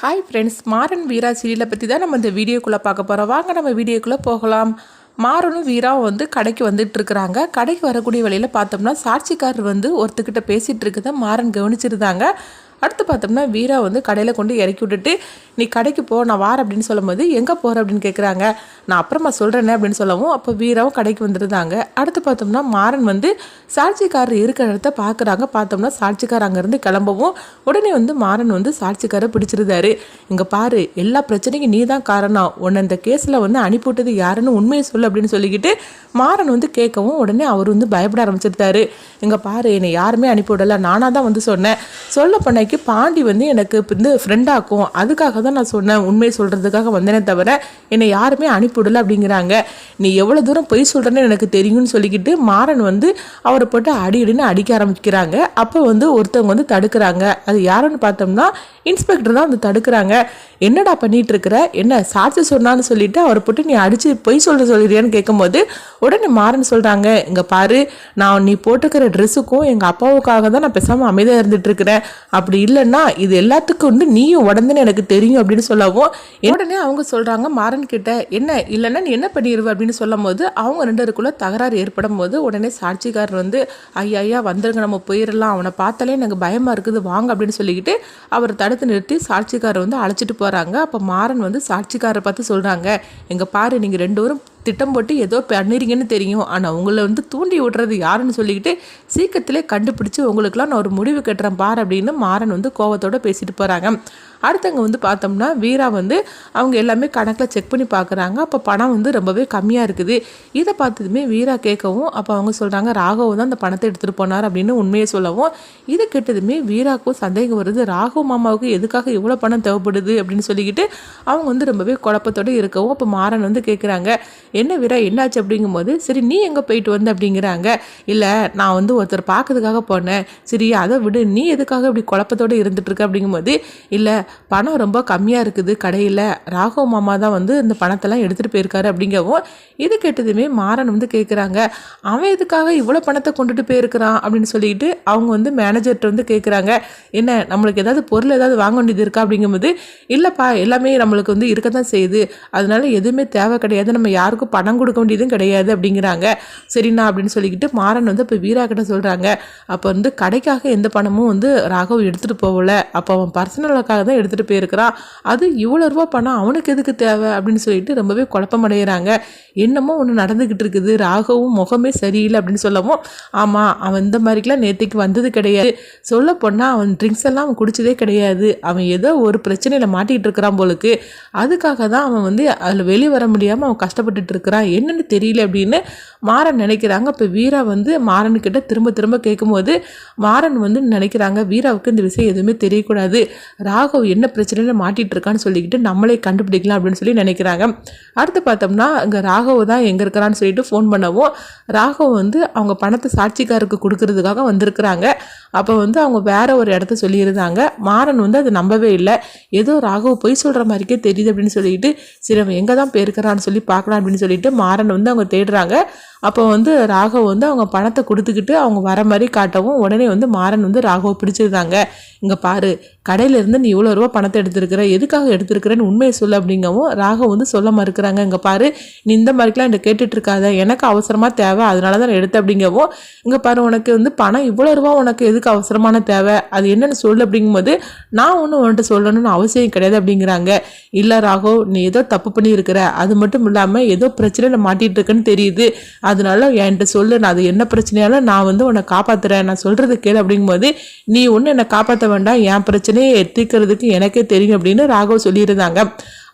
Hi friends Maran வீரா சீரியலை பற்றி தான் நம்ம இந்த வீடியோக்குள்ளே பார்க்க போகிறோம் வாங்க நம்ம வீடியோக்குள்ளே போகலாம். மாறனும் வீராவும் வந்து கடைக்கு வந்துட்டு இருக்கிறாங்க. கடைக்கு வரக்கூடிய வழியில் பார்த்தோம்னா சாட்சிக்காரர் வந்து ஒருத்தக்கிட்ட பேசிகிட்டு இருக்கதை மாறன் கவனிச்சிருந்தாங்க. அடுத்து பார்த்தோம்னா வீரா வந்து கடையில் கொண்டு இறக்கி விட்டுட்டு நீ கடைக்கு போ நான் வார அப்படின்னு சொல்லும்போது எங்கே போகிற அப்படின்னு கேட்குறாங்க நான் அப்புறமா சொல்கிறேனே அப்படின்னு சொல்லவும் அப்போ வீராவும் கடைக்கு வந்துருந்தாங்க. அடுத்து பார்த்தோம்னா மாறன் வந்து சாட்சிக்காரர் இருக்கிற இடத்த பார்க்குறாங்க பார்த்தோம்னா சாட்சிக்காரர் அங்கேருந்து கிளம்பவும் உடனே வந்து மாறன் வந்து சாட்சிக்காரை பிடிச்சிருந்தாரு. இங்கே பாரு எல்லா பிரச்சனைக்கும் நீ தான் காரணம். உன்னை இந்த கேஸில் வந்து அனுப்பிவிட்டது யாருன்னு உண்மையை சொல்லு அப்படின்னு சொல்லிக்கிட்டு மாறன் வந்து கேட்கவும் உடனே அவர் வந்து பயப்பட ஆரம்பிச்சிருந்தாரு. இங்கே பாரு என்னை யாருமே அனுப்பிவிடல. நானாக தான் வந்து சொன்னேன். சொல்ல அன்னைக்கு பாண்டி வந்து எனக்கு வந்து ஃப்ரெண்டாக்கும் அதுக்காக தான் நான் சொன்னேன். உண்மையை சொல்கிறதுக்காக வந்தேனே தவிர என்னை யாருமே அனுப்பிவிடல அப்படிங்கிறாங்க. நீ எவ்வளோ தூரம் பொய் சொல்கிறேன்னு எனக்கு தெரியும்னு சொல்லிக்கிட்டு மாறன் வந்து அவரை போட்டு அடி அடின்னு அடிக்க ஆரம்பிக்கிறாங்க. அப்போ வந்து ஒருத்தவங்க வந்து தடுக்கிறாங்க. அது யாருன்னு பார்த்தோம்னா இன்ஸ்பெக்டர் தான் வந்து தடுக்கிறாங்க. என்னடா பண்ணிட்டு இருக்கிற? என்ன சாட்சி சொன்னான்னு சொல்லிட்டு அவரை போட்டு நீ அடிச்சு பொய் சொல்ற சொல்லுறியான்னு கேட்கும்போது உடனே மாறன் சொல்றாங்க இங்க பாரு நான் நீ போட்டுக்கிற ட்ரெஸ்ஸுக்கும் எங்க அப்பாவுக்காக தான் நான் பேசாம அமைதியாக இருந்துட்டு இருக்கிறேன். அப்படி இல்லைன்னா இது எல்லாத்துக்கும் வந்து நீயும் உடந்துன்னு எனக்கு தெரியும் அப்படின்னு சொல்லவும் உடனே அவங்க சொல்றாங்க மாறன் கிட்ட என்ன இல்லைன்னா நீ என்ன பண்ணிடுவ அப்படின்னு சொல்லும் போது அவங்க ரெண்டு பேருக்குள்ள தகராறு ஏற்படும் போது உடனே சாட்சிக்காரர் வந்து ஐயா ஐயா வந்துருங்க நம்ம போயிடலாம். அவனை பார்த்தாலே எனக்கு பயமா இருக்குது. வாங்க அப்படின்னு சொல்லிக்கிட்டு அவர் தடுத்து நிறுத்தி சாட்சிக்காரர் வந்து அழைச்சிட்டு போறாங்க. அப்போ மாறன் வந்து சாட்சிக்காரரை பார்த்து சொல்றாங்க எங்க பாரு நீங்க ரெண்டு பேரும் திட்டம் போட்டு ஏதோ பண்ணிறீங்கன்னு தெரியும். ஆனால் உங்களை வந்து தூண்டி விடுறது யாருன்னு சொல்லிக்கிட்டு சீக்கிரத்திலே கண்டுபிடிச்சி உங்களுக்குலாம் நான் ஒரு முடிவு கட்டுறேன் பார் அப்படின்னு மாறன் வந்து கோவத்தோடு பேசிட்டு போகிறாங்க அடுத்தவங்க வந்து பார்த்தோம்னா வீரா வந்து அவங்க எல்லாமே கணக்கில் செக் பண்ணி பார்க்குறாங்க. அப்போ பணம் வந்து ரொம்பவே கம்மியாக இருக்குது. இதை பார்த்ததுமே வீரா கேட்கவும் அப்போ அவங்க சொல்கிறாங்க ராகவ் தான் அந்த பணத்தை எடுத்துகிட்டு போனார் அப்படின்னு உண்மையை சொல்லவும் இதை கேட்டதுமே வீராக்கும் சந்தேகம் வருது. ராகவ் மாமாவுக்கு எதுக்காக இவ்வளோ பணம் தேவைப்படுது? அப்படின்னு சொல்லிக்கிட்டு அவங்க வந்து ரொம்பவே குழப்பத்தோடு இருக்கவும் அப்போ மாறன் வந்து கேட்குறாங்க என்ன வீரா என்னாச்சு? அப்படிங்கும்போது சரி நீ எங்கே போயிட்டு வந்த? அப்படிங்கிறாங்க. இல்லை நான் வந்து ஒருத்தர் பார்க்கறதுக்காக போனேன். சரி அதை விடு. நீ எதுக்காக இப்படி குழப்பத்தோடு இருந்துட்டுருக்க அப்படிங்கும்போது இல்லை பணம் ரொம்ப கம்மியாக இருக்குது கடையில். ராகவ மாமா தான் வந்து இந்த பணத்தெல்லாம் எடுத்துகிட்டு போயிருக்காரு அப்படிங்கவும் இது கேட்டதுமே மாறன் வந்து கேட்குறாங்க அவன் எதுக்காக இவ்வளோ பணத்தை கொண்டுட்டு போயிருக்கிறான் அப்படின்னு சொல்லிட்டு அவங்க வந்து மேனேஜர்கிட்ட வந்து கேட்குறாங்க என்ன நம்மளுக்கு ஏதாவது பொருள் ஏதாவது வாங்க வேண்டியது இருக்கா அப்படிங்கும்போது இல்லைப்பா எல்லாமே நம்மளுக்கு வந்து இருக்க தான் செய்யுது. அதனால எதுவுமே தேவை கிடையாது. நம்ம யாருக்கும் பணம் கொடுக்க வேண்டியதும் கிடையாது அப்படிங்கிறாங்க. சரிண்ணா அப்படின்னு சொல்லிக்கிட்டு மாறன் வந்து இப்போ வீரா கிட்ட சொல்கிறாங்க அப்போ வந்து கடைக்காக எந்த பணமும் வந்து ராகவ் எடுத்துகிட்டு போகல. அப்போ அவன் பர்சனலுக்காக தான் எடுத்துகிட்டு போயிருக்கிறான் அது இவ்வளோ ரூபா பணம் அவனுக்கு எதுக்கு தேவை அப்படின்னு சொல்லிட்டு ரொம்பவே குழப்பமடைகிறாங்க. என்னமோ ஒன்று நடந்துக்கிட்டு இருக்குது. ராகவும் முகமே சரியில்லை அப்படின்னு சொல்லவும் ஆமாம் அவன் இந்த மாதிரிக்கெலாம் நேற்றுக்கு வந்தது கிடையாது. சொல்ல போனால் அவன் ட்ரிங்க்ஸ் எல்லாம் அவன் குடிச்சதே கிடையாது. அவன் ஏதோ ஒரு பிரச்சனையில் மாட்டிக்கிட்டு இருக்கிறான் போலுக்கு. அதுக்காக தான் அவன் வந்து அதில் வெளியே வர முடியாமல் அவன் கஷ்டப்பட்டுட்டு இருக்கிறான். என்னன்னு தெரியல அப்படின்னு மாறன் நினைக்கிறாங்க. இப்போ வீரா வந்து மாறன்கிட்ட திரும்ப திரும்ப கேட்கும்போது மாறன் வந்து நினைக்கிறாங்க வீராவுக்கு இந்த விஷயம் எதுவுமே தெரியக்கூடாது. ராகவ் என்ன பிரச்சனையில் மாட்டிட்டு இருக்கான்னு சொல்லிக்கிட்டு நம்மளே கண்டுபிடிக்கலாம் அப்படின்னு சொல்லி நினைக்கிறாங்க. அடுத்து பார்த்தோம்னா இங்கே ராகவ் தான் எங்கே இருக்கிறான்னு சொல்லிட்டு ஃபோன் பண்ணவும் ராகவ் வந்து அவங்க பணத்தை சாட்சிக்காருக்கு கொடுக்கறதுக்காக வந்திருக்கிறாங்க. அப்போ வந்து அவங்க வேற ஒரு இடத்த சொல்லியிருந்தாங்க. மாறன் வந்து அதை நம்பவே இல்லை. ஏதோ ராகவ் பொய் சொல்கிற மாதிரிக்கே தெரியுது அப்படின்னு சொல்லிட்டு சரி அவன் எங்கே தான் போயிருக்கிறான்னு சொல்லி பார்க்கலாம் அப்படின்னு சொல்லிட்டு மாறன் வந்து அவங்க தேடுறாங்க. அப்போ வந்து ராகவ் வந்து அவங்க பணத்தை கொடுத்துக்கிட்டு அவங்க வர மாதிரி காட்டவும் உடனே வந்து மாறன் வந்து ராகவ் பிடிச்சிருந்தாங்க இங்கே பாரு கடையிலேருந்து நீ இவ்வளோ ரூபா பணத்தை எடுத்திருக்கிற எதுக்காக எடுத்திருக்கிறேன்னு உண்மையை சொல்லு அப்படிங்கவும் ராகவ் வந்து சொல்ல மறுக்கிறாங்க. இங்கே பாரு நீ இந்த மாதிரிக்கெலாம் என்கிட்ட கேட்டுட்டு இருக்காத எனக்கு அவசரமாக தேவை அதனால தான் நான் எடுத்த அப்படிங்கவும் இங்கே பாரு உனக்கு வந்து பணம் இவ்வளோ ரூபா உனக்கு எதுக்கு அவசரமான தேவை அது என்னென்னு சொல்லு அப்படிங்கும்போது நான் ஒன்றும் உன்கிட்ட சொல்லணும்னு அவசியம் கிடையாது அப்படிங்கிறாங்க. இல்லை ராகவ் நீ ஏதோ தப்பு பண்ணியிருக்கிற அது மட்டும் இல்லாமல் ஏதோ பிரச்சனையில் மாட்டிகிட்டு இருக்குன்னு தெரியுது. அதனால என்கிட்ட சொல்லு நான் அது என்ன பிரச்சனையாலும் நான் வந்து உன்னை காப்பாற்றுறேன் நான் சொல்கிறது கேளு அப்படிங்கும்போது நீ ஒன்றும் என்னை காப்பாற்ற வேண்டாம் என் பிரச்சனையை எத்திக்கிறதுக்கு எனக்கே தெரியும் அப்படின்னு ராகவ் சொல்லியிருந்தாங்க.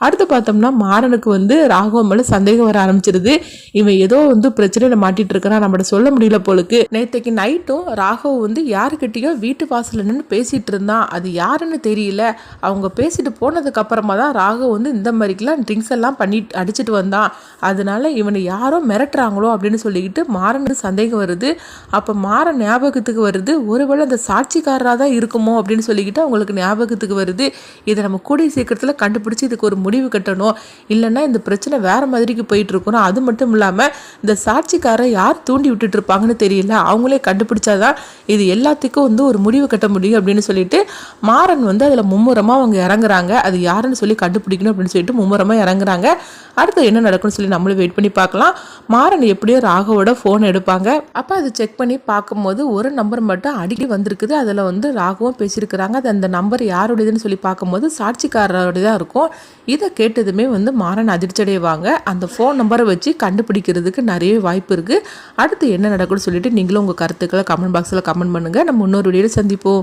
அடுத்து பார்த்தோம்னா மாறனுக்கு வந்து ராகவன் மேலே சந்தேகம் வர ஆரம்பிச்சிருது. இவன் ஏதோ வந்து பிரச்சனையில் மாட்டிட்டு இருக்கிறான் நம்மகிட்ட சொல்ல முடியல போலுக்கு. நேற்றுக்கு நைட்டும் ராகவ் வந்து யாருக்கிட்டேயோ வீட்டு வாசல்ல நின்று பேசிட்டு இருந்தான். அது யாருன்னு தெரியல. அவங்க பேசிட்டு போனதுக்கு அப்புறமா தான் ராகவ் வந்து இந்த மாதிரிக்கெல்லாம் ட்ரிங்க்ஸ் எல்லாம் பண்ணி அடிச்சிட்டு வந்தான். அதனால இவனை யாரோ மிரட்டுறாங்களோ அப்படின்னு சொல்லிக்கிட்டு மாறனுக்கு சந்தேகம் வருது. அப்போ மாறன் ஞாபகத்துக்கு வருது. ஒருவேளை அந்த சாட்சிக்காரராக தான் இருக்குமோ அப்படின்னு சொல்லிக்கிட்டு அவங்களுக்கு ஞாபகத்துக்கு வருது. இதை நம்ம கூடிய சீக்கிரத்தில் கண்டுபிடிச்சி இதுக்கு ஒரு முடிவு கட்டணும். இல்லைன்னா இந்த பிரச்சனை வேறு மாதிரிக்கு போயிட்டுருக்கணும் அது மட்டும் இல்லாமல் இந்த சாட்சிக்காரை யார் தூண்டி விட்டுட்டு இருப்பாங்கன்னு தெரியல. அவங்களே கண்டுபிடிச்சாதான் இது எல்லாத்துக்கும் வந்து ஒரு முடிவு கட்ட முடியும் அப்படின்னு சொல்லிட்டு மாறன் வந்து அதில் மும்முரமாக அவங்க இறங்குறாங்க. அது யாருன்னு சொல்லி கண்டுபிடிக்கணும் அப்படின்னு சொல்லிட்டு மும்முரமாக இறங்குறாங்க. அடுத்து என்ன நடக்கும்னு சொல்லி நம்மளும் வெயிட் பண்ணி பார்க்கலாம். மாறன் எப்படியோ ராகவோட ஃபோன் எடுப்பாங்க. அப்போ அதை செக் பண்ணி பார்க்கும்போது ஒரு நம்பர் மட்டும் அடிக்கடி வந்திருக்குது. அதில் வந்து ராகவும் பேசியிருக்கிறாங்க. அது அந்த நம்பர் யாருடையதுன்னு சொல்லி பார்க்கும்போது சாட்சிக்காரருடையதாக இருக்கும். இதை கேட்டதுமே வந்து மாறன் அதிர்ச்சியடைவாங்க அந்த ஃபோன் நம்பரை வச்சு கண்டுபிடிக்கிறதுக்கு நிறைய வாய்ப்பு இருக்குது அடுத்து என்ன நடக்கும்னு சொல்லிட்டு நீங்களும் உங்கள் கருத்துக்களை கமெண்ட் பாக்ஸில் கமெண்ட் பண்ணுங்கள் நம்ம இன்னொரு வீடியோவில் சந்திப்போம்.